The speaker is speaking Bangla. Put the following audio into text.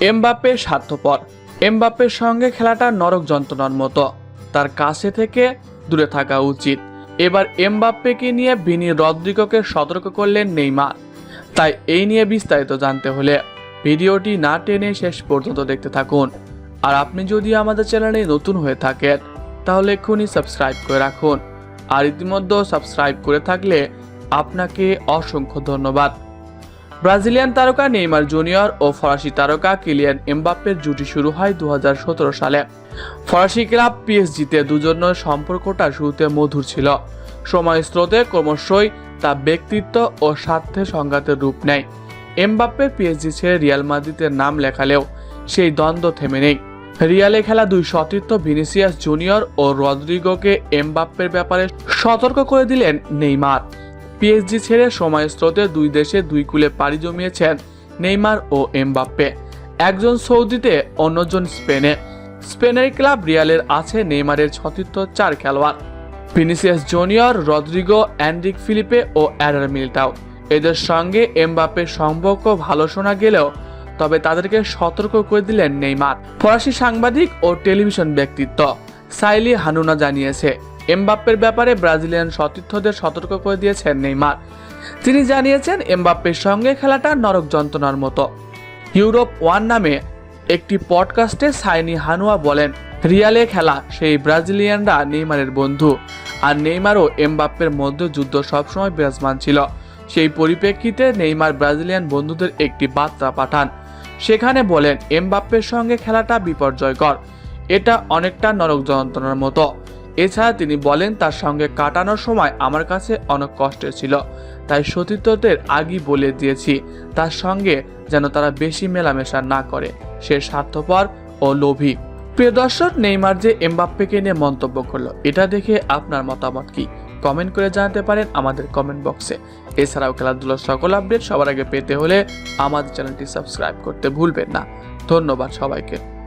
এমবাপ্পে স্বার্থপর। এমবাপ্পের সঙ্গে খেলাটা নরক যন্ত্রণার মতো। তার কাছে থেকে দূরে থাকা উচিত। এবার এমবাপ্পেকে নিয়ে ভিনি রদ্রিগোকে সতর্ক করলেন নেইমার। তাই এই নিয়ে বিস্তারিত জানতে হলে ভিডিওটি না টেনে শেষ পর্যন্ত দেখতে থাকুন। আর আপনি যদি আমাদের চ্যানেলে নতুন হয়ে থাকেন, তাহলে এক্ষুনি সাবস্ক্রাইব করে রাখুন। আর ইতিমধ্যে সাবস্ক্রাইব করে থাকলে আপনাকে অসংখ্য ধন্যবাদ। ব্রাজিলিয়ান তারকা নেইমার জুনিয়র ও ফরাসি তারকা কিলিয়ান এমবাপ্পের জুটি শুরু হয় দু হাজার সতেরো সালে। ফরাসি ক্লাব পিএসজিতে দুজনের সম্পর্কটা শুরুতে মধুর ছিল। সময় স্রোতে ক্রমশই তা ব্যক্তিত্ব ও স্বার্থে সংঘাতের রূপ নেয়। এমবাপ্পে পিএসজি ছেড়ে রিয়াল মাদ্রিদের নাম লেখালেও সেই দ্বন্দ্ব থেমে নেই। রিয়ালে খেলা দুই সতীর্থ ভিনিসিয়াস জুনিয়র ও রদ্রিগোকে এমবাপ্পের ব্যাপারে সতর্ক করে দিলেন নেইমার। পিএসজি ছেড়ে সময় স্রোতে দুই দেশে দুই কুলে পাড়ি জমিয়েছেন নেইমার ও এমবাপ্পে। একজন সৌদিতে, অন্যজন স্পেনে। স্পেনের ক্লাব রিয়ালের আছে নেইমারের সতীর্থ চার খেলোয়াড়। Vinicius Junior, Rodrygo Endrick Felipe ও অ্যাডার মিল্টাও। এদের সঙ্গে এমবাপ্পের সম্পর্ক ভালো শোনা গেলেও তবে তাদেরকে সতর্ক করে দিলেন নেইমার। ফরাসি সাংবাদিক ও টেলিভিশন ব্যক্তিত্ব সাইলি হানুনা জানিয়েছে এমবাপ্পের ব্যাপারে ব্রাজিলিয়ান সতীর্থদের সতর্ক করে দিয়েছেন নেইমার। তিনি জানিয়েছেন, এমবাপ্পের সঙ্গে খেলাটা নরক যন্ত্রণার মতো। ইউরোপ ওয়ান নামে একটি পডকাস্টে সাইনি হানুয়া বলেন, রিয়ালে খেলা, সেই ব্রাজিলিয়ানরা নেইমারের বন্ধু। আর নেইমারও এমবাপ্পের মধ্যে যুদ্ধ সবসময় বিরাজমান ছিল। সেই পরিপ্রেক্ষিতে নেইমার ব্রাজিলিয়ান বন্ধুদের একটি বার্তা পাঠান। সেখানে বলেন, এমবাপ্পের সঙ্গে খেলাটা বিপর্যয়কর। এটা অনেকটা নরক যন্ত্রণার মতো। এছাড়া তিনি বলেন, তার সঙ্গে কাটানোর সময় আমার কাছে অনেক কষ্টের ছিল, তাই সতীর্থদের আগেই বলে দিয়েছি, তার সঙ্গে যেন তারা বেশি মেলামেশা না করে, সে স্বার্থপর ও লোভী। প্রিয় দর্শক, নেইমার যে এমবাপ্পেকে নিয়ে মন্তব্য করল, এটা দেখে আপনার মতামত কি? কমেন্ট করে জানাতে পারেন আমাদের কমেন্ট বক্সে। এছাড়াও খেলাধুলার সকল আপডেট সবার আগে পেতে হলে আমাদের চ্যানেলটি সাবস্ক্রাইব করতে ভুলবেন না। ধন্যবাদ সবাইকে।